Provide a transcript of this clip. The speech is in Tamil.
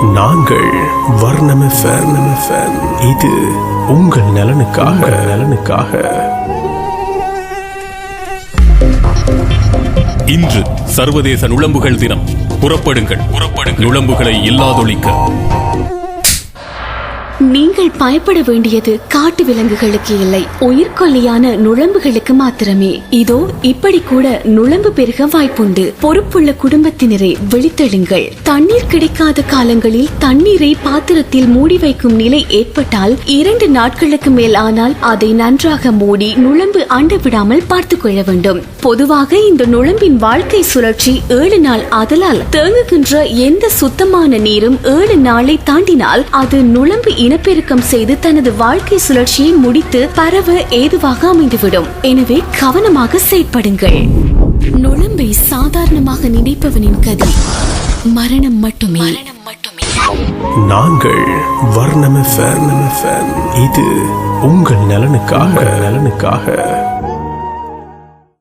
நாங்கள் வர்ணம். இது உங்கள் நலனுக்காக. நலனுக்காக. இன்று சர்வதேச நுளம்புகள் தினம். புறப்படுங்கள். புறப்படுங்கள். நுளம்புகளை இல்லாதொழிக்க. நீங்கள் பயப்பட வேண்டியது காட்டு விலங்குகளுக்கு இல்லை. உயிர்கொல்லியான நுழம்புகளுக்கு மாத்திரமே. இதோ இப்படி கூட நுழம்பு பெருக வாய்ப்புண்டு. பொறுப்புள்ள குடும்பத்தினரை விழித்தெழுங்கள். தண்ணீர் கிடைக்காத காலங்களில் தண்ணீரை பாத்திரத்தில் மூடி வைக்கும் நிலை ஏற்பட்டால் இரண்டு நாட்களுக்கு மேல் ஆனால் அதை நன்றாக மூடி நுழம்பு அண்ட விடாமல் பார்த்துக் கொள்ள வேண்டும். பொதுவாக இந்த நுழம்பின் வாழ்க்கை சுழற்சி ஏழு நாள் ஆதலால் தேங்குகின்ற எந்த சுத்தமான நீரும் ஏழு நாளை தாண்டினால் அது நுழம்பு இனப்பெருக்கம் செய்து தனது வாழ்க்கை சுழற்சியை முடித்து பரவ ஏதுவாக அமைந்துவிடும். எனவே கவனமாக செயற்படுங்கள். நுழம்பை சாதாரணமாக நினைப்பவனின் கதி மரணம் மட்டுமே. மரணம் மட்டுமே. நாங்கள் வர்ணம். இது உங்கள் நலனுக்காக. நலனுக்காக.